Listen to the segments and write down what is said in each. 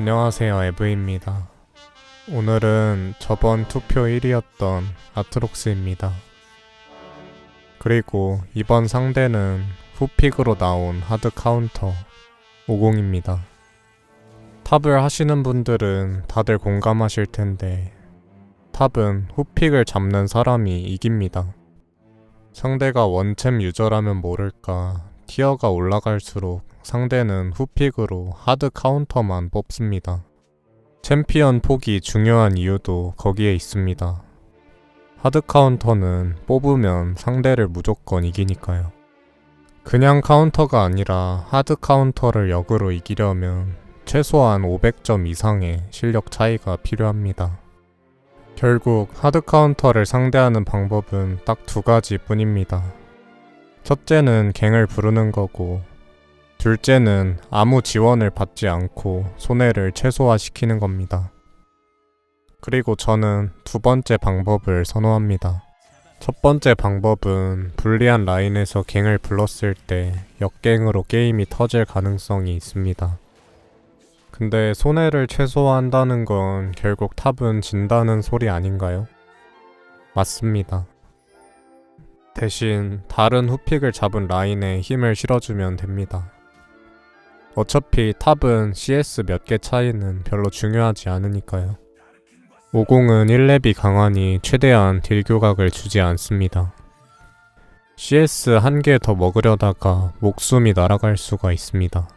안녕하세요, 에브입니다. 오늘은 저번 투표 1위였던 아트록스입니다. 그리고 이번 상대는 후픽으로 나온 하드 카운터 50입니다. 탑을 하시는 분들은 다들 공감하실 텐데 탑은 후픽을 잡는 사람이 이깁니다. 상대가 원챔 유저라면 모를까 티어가 올라갈수록 상대는 후픽으로 하드 카운터만 뽑습니다. 챔피언 폭이 중요한 이유도 거기에 있습니다. 하드 카운터는 뽑으면 상대를 무조건 이기니까요. 그냥 카운터가 아니라 하드 카운터를 역으로 이기려면 최소한 500점 이상의 실력 차이가 필요합니다. 결국 하드 카운터를 상대하는 방법은 딱 두 가지 뿐입니다. 첫째는 갱을 부르는 거고, 둘째는 아무 지원을 받지 않고 손해를 최소화시키는 겁니다. 그리고 저는 두 번째 방법을 선호합니다. 첫 번째 방법은 불리한 라인에서 갱을 불렀을 때 역갱으로 게임이 터질 가능성이 있습니다. 근데 손해를 최소화한다는 건 결국 탑은 진다는 소리 아닌가요? 맞습니다. 대신 다른 후픽을 잡은 라인에 힘을 실어주면 됩니다. 어차피 탑은 CS 몇 개 차이는 별로 중요하지 않으니까요. 50은 1렙이 강하니 최대한 딜 교각을 주지 않습니다. CS 한 개 더 먹으려다가 목숨이 날아갈 수가 있습니다.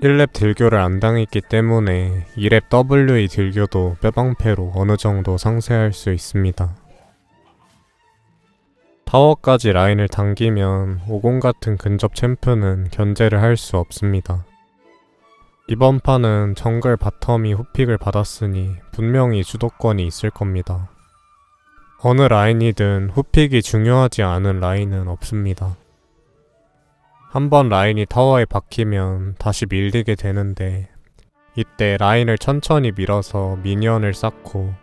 일렙 딜교를 안 당했기 때문에 2렙 WE 딜교도 뼈방패로 어느 정도 상쇄할 수 있습니다. 타워까지 라인을 당기면 50 같은 근접 챔프는 견제를 할 수 없습니다. 이번 판은 정글 바텀이 후픽을 받았으니 분명히 주도권이 있을 겁니다. 어느 라인이든 후픽이 중요하지 않은 라인은 없습니다. 한번 라인이 타워에 박히면 다시 밀리게 되는데 이때 라인을 천천히 밀어서 미니언을 쌓고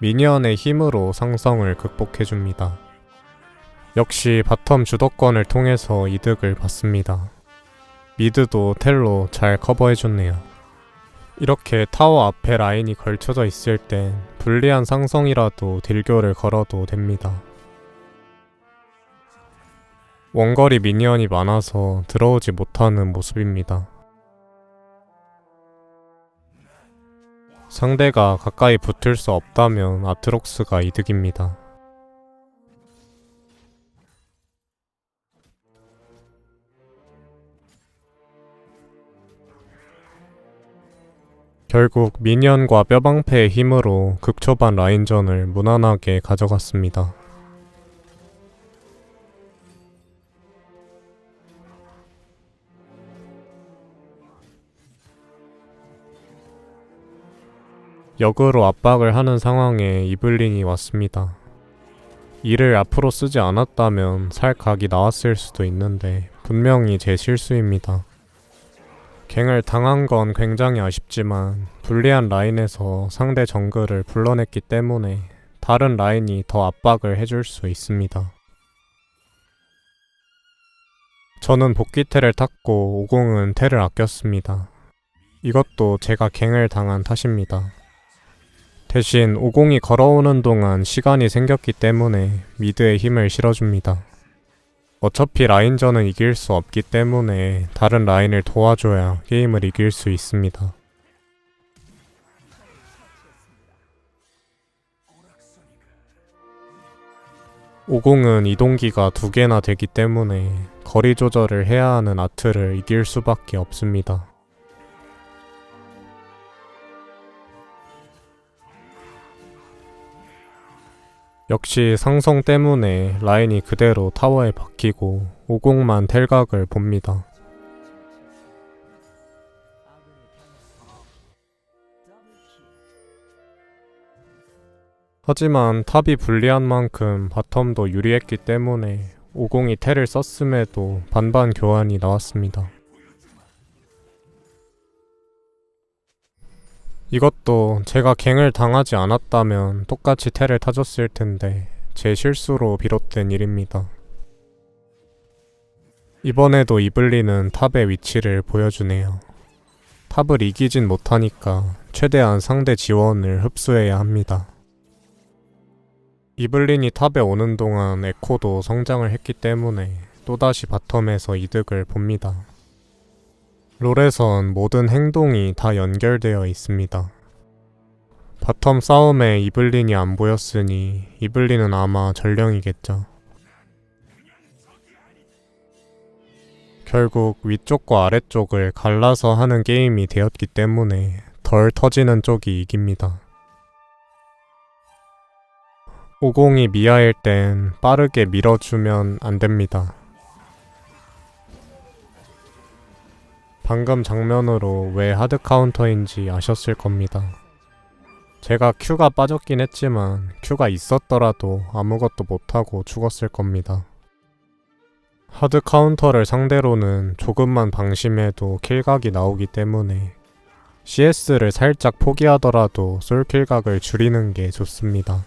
미니언의 힘으로 상성을 극복해줍니다. 역시 바텀 주도권을 통해서 이득을 받습니다. 미드도 텔로 잘 커버해줬네요. 이렇게 타워 앞에 라인이 걸쳐져 있을 땐 불리한 상성이라도 딜교를 걸어도 됩니다. 원거리 미니언이 많아서 들어오지 못하는 모습입니다. 상대가 가까이 붙을 수 없다면 아트록스가 이득입니다. 결국 미니언과 뼈방패의 힘으로 극초반 라인전을 무난하게 가져갔습니다. 역으로 압박을 하는 상황에 이블린이 왔습니다. 이를 앞으로 쓰지 않았다면 살 각이 나왔을 수도 있는데 분명히 제 실수입니다. 갱을 당한 건 굉장히 아쉽지만 불리한 라인에서 상대 정글을 불러냈기 때문에 다른 라인이 더 압박을 해줄 수 있습니다. 저는 복귀 텔을 탔고 50은 텔을 아꼈습니다. 이것도 제가 갱을 당한 탓입니다. 대신 50이 걸어오는 동안 시간이 생겼기 때문에 미드에 힘을 실어줍니다. 어차피 라인전은 이길 수 없기 때문에 다른 라인을 도와줘야 게임을 이길 수 있습니다. 오공은 이동기가 두 개나 되기 때문에 거리 조절을 해야 하는 아트를 이길 수밖에 없습니다. 역시 상성 때문에 라인이 그대로 타워에 박히고 50만 텔각을 봅니다. 하지만 탑이 불리한 만큼 바텀도 유리했기 때문에 50이 텔을 썼음에도 반반 교환이 나왔습니다. 이것도 제가 갱을 당하지 않았다면 똑같이 텔을 타줬을 텐데 제 실수로 비롯된 일입니다. 이번에도 이블리는 탑의 위치를 보여주네요. 탑을 이기진 못하니까 최대한 상대 지원을 흡수해야 합니다. 이블린이 탑에 오는 동안 에코도 성장을 했기 때문에 또다시 바텀에서 이득을 봅니다. 롤에선 모든 행동이 다 연결되어 있습니다. 바텀 싸움에 이블린이 안 보였으니 이블린은 아마 전령이겠죠. 결국 위쪽과 아래쪽을 갈라서 하는 게임이 되었기 때문에 덜 터지는 쪽이 이깁니다. 50이 미아일 땐 빠르게 밀어주면 안 됩니다. 방금 장면으로 왜 하드 카운터인지 아셨을 겁니다. 제가 Q가 빠졌긴 했지만 Q가 있었더라도 아무것도 못하고 죽었을 겁니다. 하드 카운터를 상대로는 조금만 방심해도 킬각이 나오기 때문에 CS를 살짝 포기하더라도 솔킬각을 줄이는 게 좋습니다.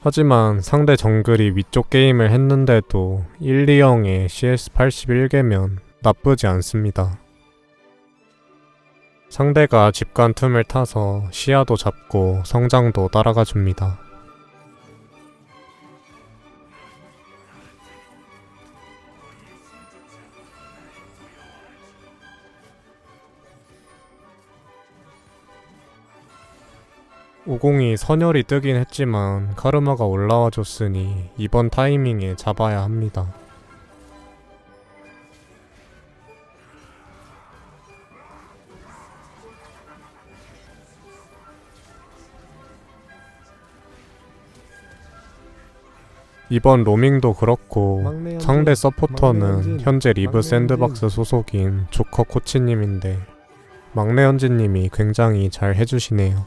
하지만 상대 정글이 위쪽 게임을 했는데도 1, 2형에 CS 81개면 나쁘지 않습니다. 상대가 집간 틈을 타서 시야도 잡고 성장도 따라가 줍니다. 오공이 선열이 뜨긴 했지만 카르마가 올라와 줬으니 이번 타이밍에 잡아야 합니다. 이번 로밍도 그렇고 상대 서포터는 현재 리브 샌드박스 소속인 조커 코치님인데 막내 현진님이 굉장히 잘 해주시네요.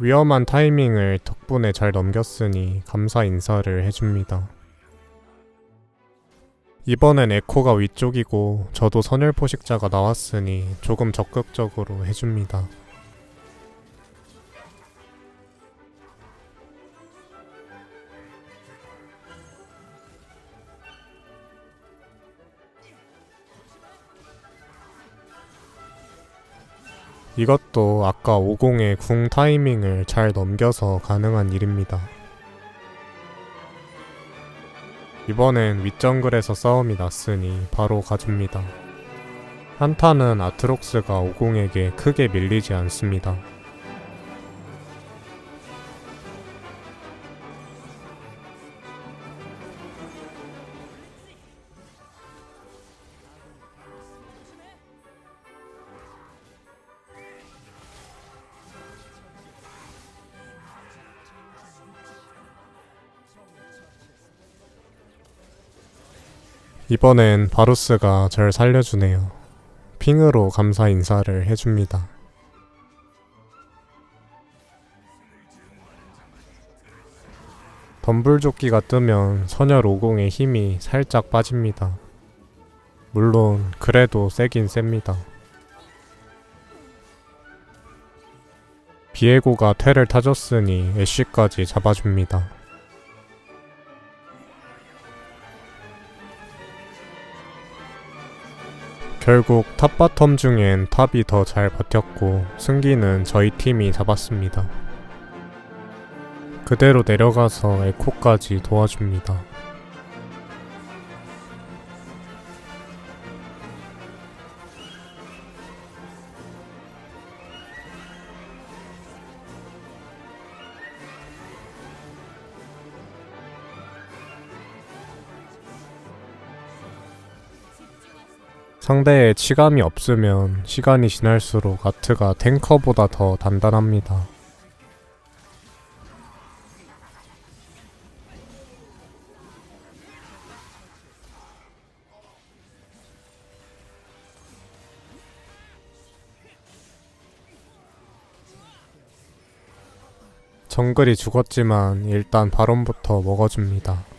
위험한 타이밍을 덕분에 잘 넘겼으니 감사 인사를 해줍니다. 이번엔 에코가 위쪽이고 저도 선열 포식자가 나왔으니 조금 적극적으로 해줍니다. 이것도 아까 50의 궁 타이밍을 잘 넘겨서 가능한 일입니다. 이번엔 윗정글에서 싸움이 났으니 바로 가줍니다. 한타는 아트록스가 50에게 크게 밀리지 않습니다. 이번엔 바루스가 절 살려주네요. 핑으로 감사 인사를 해줍니다. 덤불조끼가 뜨면 선열 50의 힘이 살짝 빠집니다. 물론 그래도 세긴 셉니다. 비에고가 퇴를 타줬으니 애쉬까지 잡아줍니다. 결국 탑바텀 중엔 탑이 더 잘 버텼고 승기는 저희 팀이 잡았습니다. 그대로 내려가서 에코까지 도와줍니다. 상대에 치감이 없으면 시간이 지날수록 아트가 탱커보다 더 단단합니다. 정글이 죽었지만 일단 바론부터 먹어줍니다.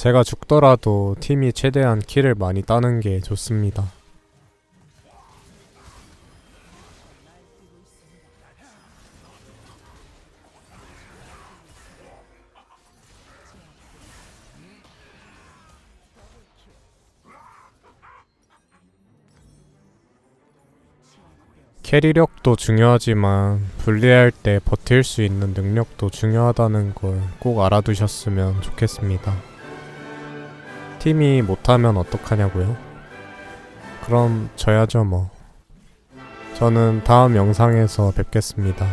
제가 죽더라도 팀이 최대한 키를 많이 따는 게 좋습니다. 캐리력도 중요하지만 분리할 때 버틸 수 있는 능력도 중요하다는 걸 꼭 알아두셨으면 좋겠습니다. 팀이 못하면 어떡하냐고요? 그럼 져야죠 뭐. 저는 다음 영상에서 뵙겠습니다.